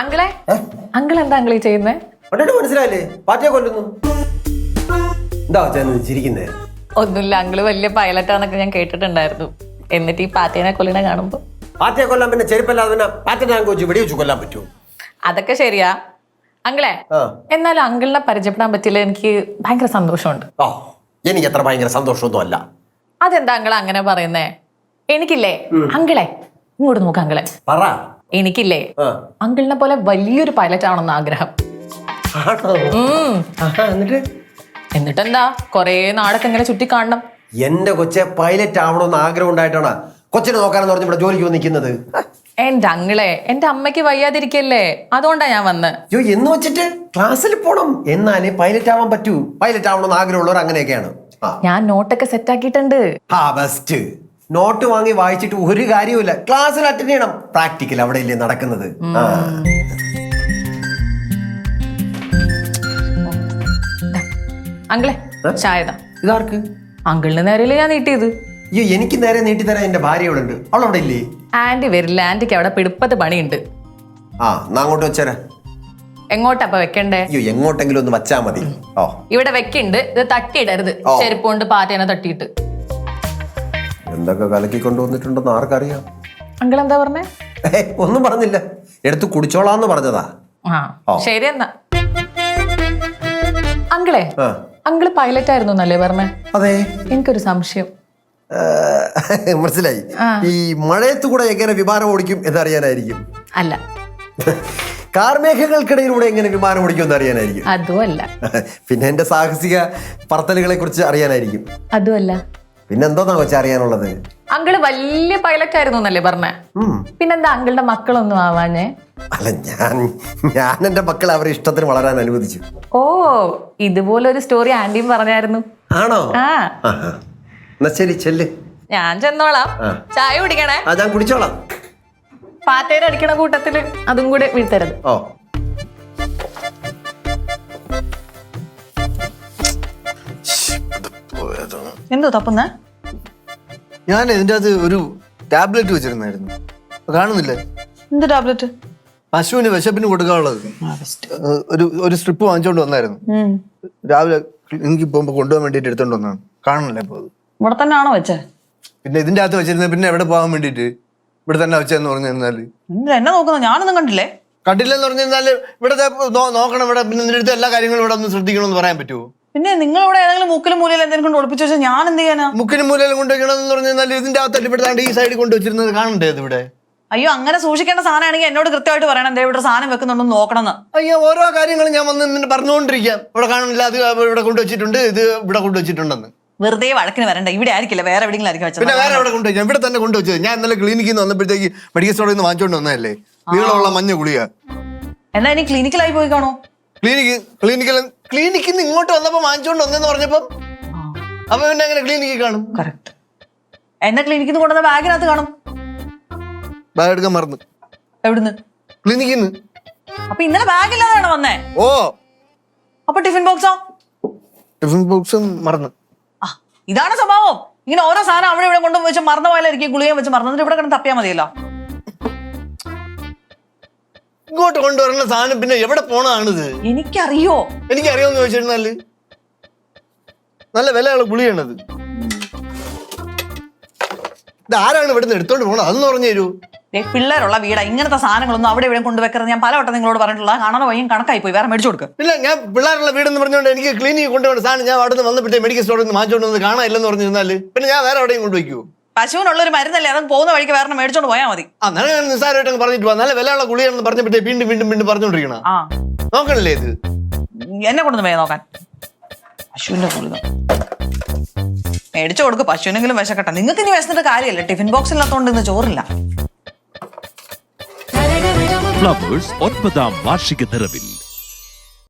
അങ്കിളെ? അങ്കിൾ എന്താ അങ്കിളീ ചെയ്യുന്നേ? മനസ്സിലായില്ലേ? പാറ്റിയെ കൊല്ലുന്നു. എന്താ ചിരിക്കുന്നേ. ഒന്നുമില്ല അങ്കിൾ വലിയ പൈലറ്റാന്നൊക്കെ ഞാൻ കേട്ടിട്ടുണ്ടായിരുന്നു. എന്നിട്ട് ഈ പാറ്റേനെ കൊല്ലിനെ കാണുമ്പോ? പാറ്റയെ കൊല്ലാൻ പിന്നെ ചെരുപ്പല്ലാതെ പിന്നെ പാറ്റ ടാങ്ക് വെച്ച് വെടിവെച്ച് കൊല്ലാൻ പറ്റുമോ? അതൊക്കെ ശരിയാ. അങ്കിളെ എന്നാലും അങ്കിളിനെ പരിചയപ്പെടാൻ പറ്റില്ല എനിക്ക് ഭയങ്കര സന്തോഷമുണ്ട്. ഓ എനിക്ക് എത്ര ഭയങ്കര സന്തോഷമൊന്നും അല്ല അതെന്താ അങ്കിൾ അങ്ങനെ പറയുന്നേ? എനിക്കില്ലേ? അങ്കിളെ ഇങ്ങോട്ട് നോക്ക് അങ്കിളെ. പറ. എനിക്കില്ലേ ആ. അങ്കിളിനെ പോലെ വലിയൊരു പൈലറ്റ് ആണെന്ന് ആഗ്രഹം. ആണോ? ഉം. ആഹാ, എന്നിട്ട്? എന്നിട്ടെന്താ? കൊറേ നാടൊക്കെ ഇങ്ങനെ ചുറ്റി കാണണം എന്റെ കൊച്ചെ പൈലറ്റ് ആവണമെന്ന് ആഗ്രഹം ഉണ്ടായിട്ടാണ്? കൊച്ചിനെ നോക്കാനെന്ന് പറഞ്ഞ് ഇവിടെ ജോലിക്ക് വന്ന് നിൽക്കുന്നത് എന്റെ അങ്കിളെ എന്റെ അമ്മയ്ക്ക് വയ്യാതിരിക്കല്ലേ? അതുകൊണ്ടാ ഞാൻ വന്ന്. അയ്യോ എന്ന് വെച്ചിട്ട് ക്ലാസ്സിൽ പോണം. എന്നാലേ പൈലറ്റ് ആവാൻ പറ്റൂ. പൈലറ്റ് ആവണമെന്ന് ആഗ്രഹമുള്ളവർ അങ്ങനെയൊക്കെയാണ്. ആ. ഞാൻ നോട്ടൊക്കെ സെറ്റ് ആക്കിയിട്ടുണ്ട്. ആ ബെസ്റ്റ് നോട്ട് വാങ്ങി വായിച്ചിട്ട് ഒരു കാര്യവുമില്ല. ക്ലാസ്സിൽ അറ്റൻഡ് ചെയ്യണം. പ്രാക്ടിക്കൽ അവിടെ ഇല്ലേ നടക്കുന്നത് ആ. അങ്കിളെ ചായതാ ഇതാർക്ക്? അങ്കിളിന് നേരെയല്ലേ ഞാൻ നീട്ടിയത്? അയ്യോ എനിക്ക് നേരെ നീട്ടിത്തരാൻ എന്റെ ഭാര്യ അവിടെ ഉണ്ട് അവൾ അവിടെ ഇല്ലേ ആന്റി വരില്ല. ആന്റിക്ക് അവിടെ പിടിപ്പത്ത് പണിയുണ്ട്. ആ എന്നാ അങ്ങോട്ട് വെച്ചേരാ. എങ്ങോട്ടപ്പ വെക്കണ്ടേ? അയ്യോ എങ്ങോട്ടെങ്കിലും ഒന്ന് വച്ചാ മതി. ഓ. ഇവിടെ വെക്കുണ്ട്. ഇത് തട്ടിയിടരുത്. ഓ. ചെരുപ്പ് കൊണ്ട് പാറ്റേനെ തട്ടിയിട്ട്. എന്തൊക്കെ കലക്കി കൊണ്ടുവന്നിട്ടുണ്ടെന്ന് ആർക്കറിയാം? അങ്കിൾ എന്താ പറഞ്ഞേ? ഒന്നും പറഞ്ഞില്ല. എടുത്ത് കുടിച്ചോളാന്ന് പറഞ്ഞതാ. ശരി എന്നാ. അങ്കിളെ അങ്കിൾ പൈലറ്റ് ആയിരുന്നു എന്നല്ലേ പറഞ്ഞേ? അതെ. എനിക്കൊരു സംശയം. മനസ്സിലായി. ഈ മഴയത്ത് കൂടെ എങ്ങനെ വിമാനം ഓടിക്കും എന്നറിയാനായിരിക്കും. അല്ല. കാർമേഘങ്ങൾക്കിടയിലൂടെ എങ്ങനെ വിമാനം ഓടിക്കും എന്നറിയാനായിരിക്കും. അതുമല്ല. അല്ല പിന്നെ എന്റെ സാഹസിക പറത്തലുകളെ കുറിച്ച് അറിയാനായിരിക്കും. അതും അല്ല പിന്നെ എന്തോന്നാ വെച്ചാ അറിയാനുള്ളത്? അങ്കിൾ വലിയ പൈലറ്റ് ആയിരുന്നു എന്നല്ലേ പറഞ്ഞേ പിന്നെന്താ അങ്കിളുടെ മക്കളൊന്നും ആവാഞ്ഞേ? അല്ല ഞാൻ ഞാൻ എന്റെ മക്കളെ അവരെ ഇഷ്ടത്തിന് വളരാൻ അനുവദിച്ചു. ഓ ഇതുപോലെ ഒരു സ്റ്റോറി ആന്റിയും പറഞ്ഞായിരുന്നു. ആണോ? ആ. എന്നാ ശരി ചെല്ല്. ഞാൻ ചെന്നോളാം. ചായ കുടിക്കണേ. ആ ഞാൻ കുടിച്ചോളാം. പാറ്റേനെ അടിക്കണ കൂട്ടത്തിൽ അതും കൂടെ വീഴ്ത്തരുത് ഓ. എന്തോ തപ്പുന്ന? ഞാൻ ഇതിന്റെ അകത്ത് ഒരു ടാബ്ലറ്റ് വെച്ചിരുന്നായിരുന്നു. അത് കാണുന്നില്ലേ? എന്ത് ടാബ്ലറ്റ്? പശുവിന് വിശപ്പിന് കൊടുക്കാനുള്ളത്. ഏഹ് ഒരു ഒരു സ്ട്രിപ്പ് വാങ്ങിച്ചോണ്ട് വന്നായിരുന്നു. രാവിലെ എനിക്ക് പോകുമ്പോൾ കൊണ്ടുപോകാൻ വേണ്ടിയിട്ട് എടുത്തോണ്ട് വന്നാണ് കാണണല്ലേ ഇപ്പോൾ അത്? ഇവിടെ തന്നെ ആണോ വെച്ചേ? പിന്നെ ഇതിന്റെ അകത്ത് വെച്ചിരുന്നത് പിന്നെ എവിടെ പോകാൻ വേണ്ടിയിട്ട്? ഇവിടെ തന്നെ വെച്ചെന്ന് പറഞ്ഞു എന്തിനാ എന്നെ നോക്കുന്നത് ഞാനൊന്നും കണ്ടില്ലേ? കണ്ടില്ലെന്ന് പറഞ്ഞിരുന്നാൽ ഇവിടെ നോ- നോക്കണം. ഇവിടെ പിന്നെ നിന്റെ അടുത്ത് എല്ലാ കാര്യങ്ങളും ഇവിടെ ഒന്ന് ശ്രദ്ധിക്കണമെന്ന് പറയാൻ പറ്റുമോ പിന്നെ നിങ്ങളിവിടെ ഏതെങ്കിലും മുക്കിലും മൂലയിൽ എന്തെങ്കിലും കൊണ്ട് ഒളിപ്പിച്ചു വെച്ചാൽ ഞാൻ എന്ത് ചെയ്യാനാ? മുക്കിനും മൂലയിലും കൊണ്ടുവയ്ക്കണമെന്ന് പറഞ്ഞാൽ ഇതിന്റെ അകത്തല്ല ഇവിടെ ഈ സൈഡിൽ കൊണ്ട് വെച്ചിരുന്നത് കാണണ്ടേ ഇത് ഇവിടെ? അയ്യോ അങ്ങനെ സൂക്ഷിക്കേണ്ട സാധനമാണെങ്കിൽ എന്നോട് കൃത്യമായിട്ട് പറയണം. എന്താ ഇവിടെ സാധനം വെക്കുന്നുണ്ടെന്ന് നോക്കണം അയ്യോ ഓരോ കാര്യങ്ങളും ഞാൻ വന്ന് നിന്നെ പറഞ്ഞുകൊണ്ടിരിക്കാം. ഇവിടെ കാണുന്നില്ല അത് ഇവിടെ കൊണ്ടുവച്ചിട്ടുണ്ട് ഇത് ഇവിടെ കൊണ്ടുവച്ചിട്ടുണ്ടെന്ന് വെറുതെ വഴക്കിന് വരണ്ട. ഇവിടെ ആയിരിക്കില്ല വേറെ എവിടെയെങ്കിലും ആയിരിക്കും പിന്നെ വെച്ചത് വേറെ എവിടെ കൊണ്ടുവച്ചു ഇവിടെ തന്നെ കൊണ്ടുവച്ചത് ഞാൻ ഇന്നലെ ക്ലിനിക്കിൽ നിന്ന് വന്നപ്പോഴത്തേക്ക് മെഡിക്കൽ സ്റ്റോറിൽ നിന്ന് വാങ്ങിച്ചോണ്ട് വന്നതല്ലേ? നീളമുള്ള മഞ്ഞ ഗുളിക. എന്നാ ഇനി ക്ലിനിക്കിലായി പോയി കാണോ ക്ലിനിക്ക് ക്ലിനിക്കിൽ ക്ലിനിക്കിൽ നിന്ന് ഇങ്ങോട്ട് വന്നപ്പോ വാങ്ങിച്ചോണ്ട് വന്നെന്ന് പറഞ്ഞപ്പം അപ്പൊ പിന്നെ അങ്ങനെ ക്ലിനിക്കിൽ കാണും? കറക്റ്റ് എന്നെ ക്ലിനിക്കിൽ നിന്ന് കൊണ്ടുവന്ന ബാഗിനകത്ത് കാണും. ബാഗ് എടുക്കാൻ മറന്നു. എവിടുന്ന്? ക്ലിനിക്കിൽ നിന്ന്. അപ്പൊ ഇന്നലെ ബാഗില്ലാതെയാണോ വന്നേ? ഓ. അപ്പൊ ടിഫിൻ ബോക്സോ ടിഫിൻ ബോക്സും മറന്നു. ആ ഇതാണ് സ്വഭാവം. ഇങ്ങനെ ഓരോ സാധനം അവിടെ ഇവിടെ കൊണ്ടുപോയി വെച്ച് മറന്ന പോയാലായിരിക്കും ഗുളികയും വെച്ച് മറന്നിട്ട് ഇവിടെ കിടന്ന് തപ്പിയാൽ മതിയല്ലോ. ഇങ്ങോട്ട് കൊണ്ടുവരുന്ന സാധനം പിന്നെ എവിടെ പോണതാണിത്? എനിക്കറിയോ? എനിക്കറിയാമെന്ന് ചോദിച്ചിരുന്നാൽ? നല്ല വിലയുള്ള ഗുളിയാണത് ഇത് ആരാണ് ഇവിടുന്ന് എടുത്തോണ്ട് പോണത്? അതൊന്ന് പറഞ്ഞു തരൂ. ദേ, പിള്ളേരുള്ള വീടാ. ഇങ്ങനത്തെ സാധനങ്ങളൊന്നും അവിടെ ഇവിടെ കൊണ്ടുവെക്കരുത്. ഞാൻ പലവട്ടം നിങ്ങളോട് പറഞ്ഞിട്ടുള്ള കാണാൻ വയ്യും കണക്കായി പോയി. വേറെ മേടിച്ചു കൊടുക്കും. ഇല്ല ഞാൻ പിള്ളേരുള്ള വീടെന്ന് പറഞ്ഞുകൊണ്ട് എനിക്ക് ക്ലിനിക്ക് കൊണ്ടുപോകേണ്ട സാധനം ഞാൻ അവിടെ നിന്ന് വന്നപ്പോഴത്തെ മെഡിക്കൽ സ്റ്റോറിൽ നിന്ന് വാങ്ങിച്ചോണ്ട് വന്ന് കാണാനില്ലെന്ന് പറഞ്ഞിരുന്നാൽ പിന്നെ ഞാൻ വേറെ എവിടെയും കൊണ്ടുവയ്ക്കൂ പശുവിനുള്ള ഒരു മരുന്നല്ലേ അതങ്ങ് പോകുന്ന വഴിക്ക് വേറെ മേടിച്ചോണ്ട് പോയാൽ മതി. അങ്ങനെ നിസ്സാരമായിട്ട് അങ്ങ് പറഞ്ഞിട്ട് പോവാ നല്ല വിലയുള്ള ഗുളിയാണെന്ന് പറഞ്ഞിട്ട് വീണ്ടും വീണ്ടും വീണ്ടും പറഞ്ഞോണ്ടിരിക്കണം ആ. നോക്കണല്ലേ ഇത്? എന്നെ കൊണ്ടൊന്ന് വേ നോക്കാൻ. പശുവിന്റെ ഗുളിക. മേടിച്ചു കൊടുക്ക് പശുവിനെങ്കിലും വിശക്കട്ടെ. നിങ്ങൾക്ക് ഇനി വിശന്നിട്ട് കാര്യമല്ല. ടിഫിൻ ബോക്സ് ഇല്ലാത്തതുകൊണ്ട് ഇന്ന് ചോറില്ല. ഫ്ലവേഴ്സ് ഒൻപതാം വാർഷിക നിറവിൽ.